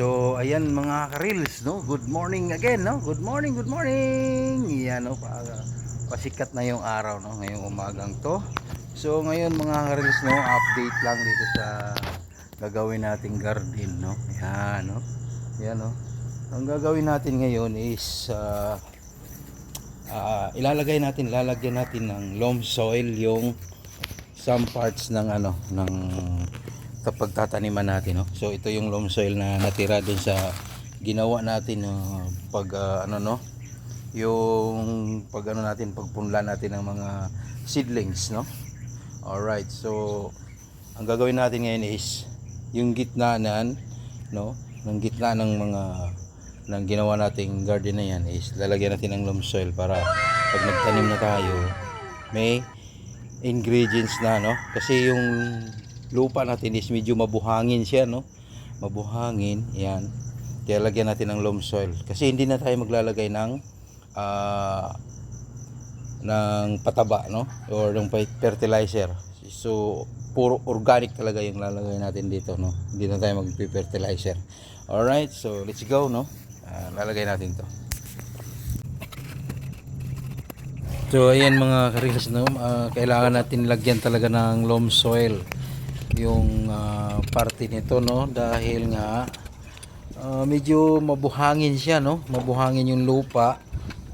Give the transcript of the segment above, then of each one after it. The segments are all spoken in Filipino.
So, ayan mga karils, no? Good morning again, no? Good morning, good morning. Yan, no? Pa, pasikat na yung araw, no? Ngayong umagang to. So, ngayon mga karils, no? Update lang dito sa gagawin nating garden, no? Yan, no? Yan, no? Ang gagawin natin ngayon is ah, ah, ilalagay natin, lalagyan natin ng loam soil yung some parts ng ano, ng kapag tataniman natin no. So ito yung loam soil na natira dun sa ginawa natin no, pag ah, ano no yung pag ano natin pagpunla natin ng mga seedlings no. Alright, so ang gagawin natin ngayon is yung gitna nan no, ng gitna ng mga ng ginawa nating garden na yan is lalagyan natin ng loam soil para pag nagtanim na tayo may ingredients na no kasi yung lupa natin is medyo mabuhangin siya no? Mabuhangin yan. Kaya lagyan natin ng loam soil. Kasi hindi na tayo maglalagay ng ah, ng pataba no? Or ng fertilizer. So puro organic talaga yung lalagay natin dito no? Hindi na tayo mag-fertilizer alright so let's go no? Ah, lalagay natin to. So ayan mga karilas no, ah, kailangan natin lagyan talaga ng loam soil yung ah, parte nito no dahil nga ah, medyo mabuhangin siya no, mabuhangin yung lupa.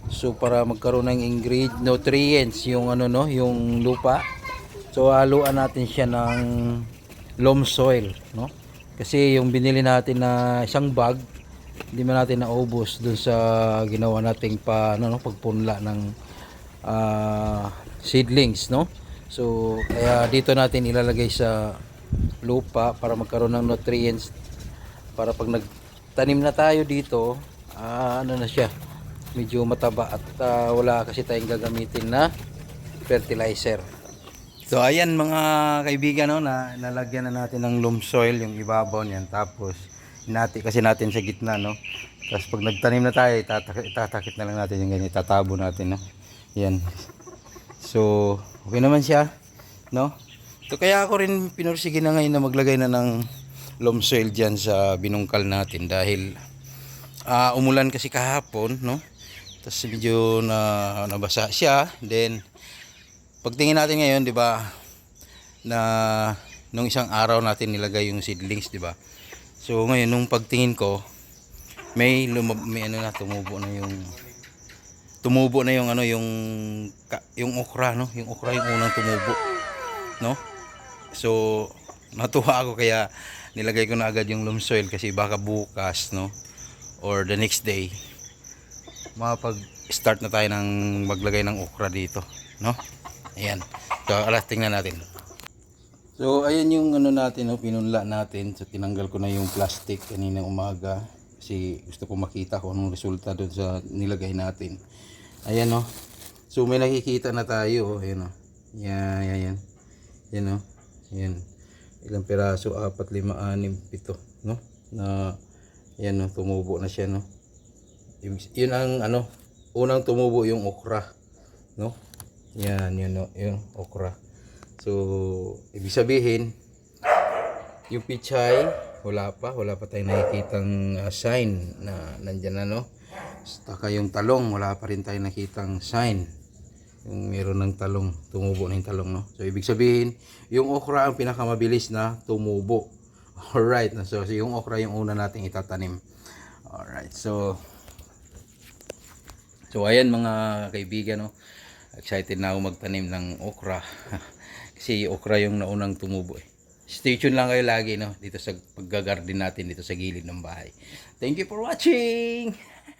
So para magkaroon ng ingredient nutrients yung ano no, yung lupa. So haluan natin siya ng loam soil no. Kasi yung binili natin na isang bag hindi man natin naubos dun sa ginawa nating pa ano no, pagpunla ng ah, seedlings no so kaya dito natin ilalagay sa lupa para magkaroon ng nutrients. Para pag nagtanim na tayo dito ah, ano na siya medyo mataba at ah, wala kasi tayong gagamitin na fertilizer. So ayan mga kaibigan no na nalagyan na natin ng loam soil yung ibabaw niyan. Tapos inati kasi natin sa gitna no. Tapos pag nagtanim na tayo itatakit, itatakit na lang natin yung ganyan itatabo natin no. Yan so okay naman siya no so kaya ako rin pinursige na ngayon na maglagay na ng loam soil dyan sa binungkal natin dahil ah, umulan kasi kahapon no? Tapos medyo na nabasa siya. Then pagtingin natin ngayon di ba na nung isang araw natin nilagay yung seedlings di ba? So ngayon nung pagtingin ko may lumab- may ano na tumubo na yung tumubo na yung ano yung yung okra no? Yung okra yung unang tumubo no so natuwa ako kaya nilagay ko na agad yung loam soil kasi baka bukas no? Or the next day makapag start na tayo ng maglagay ng okra dito no? Ayan. So alas tingnan natin. So ayan yung ano natin no? Pinunla natin. So tinanggal ko na yung plastic kanina umaga kasi gusto ko makita kung anong resulta doon sa nilagay natin. Ayan no? So may nakikita na tayo. Ayan no? Yan yan yan yan no yan. Ilang piraso apat lima anim pito no? Na yan no tumubo na siya no? Yun ang ano unang tumubo yung okra no? Yan yun no yung okra. So ibig sabihin yung pichay wala pa wala pa tayong nakikitang uh, sign na nandyan na no? Saka yung talong wala pa rin tayong nakitang sign yung meron ng talong tumubo na yung talong no? So ibig sabihin yung okra ang pinakamabilis na tumubo. Alright no? so, so yung okra yung una nating itatanim. Alright so so ayan mga kaibigan no? Excited na ako magtanim ng okra. Kasi okra yung naunang tumubo eh. Stay tuned lang kayo lagi no? Dito sa paggagarden natin dito sa gilid ng bahay. Thank you for watching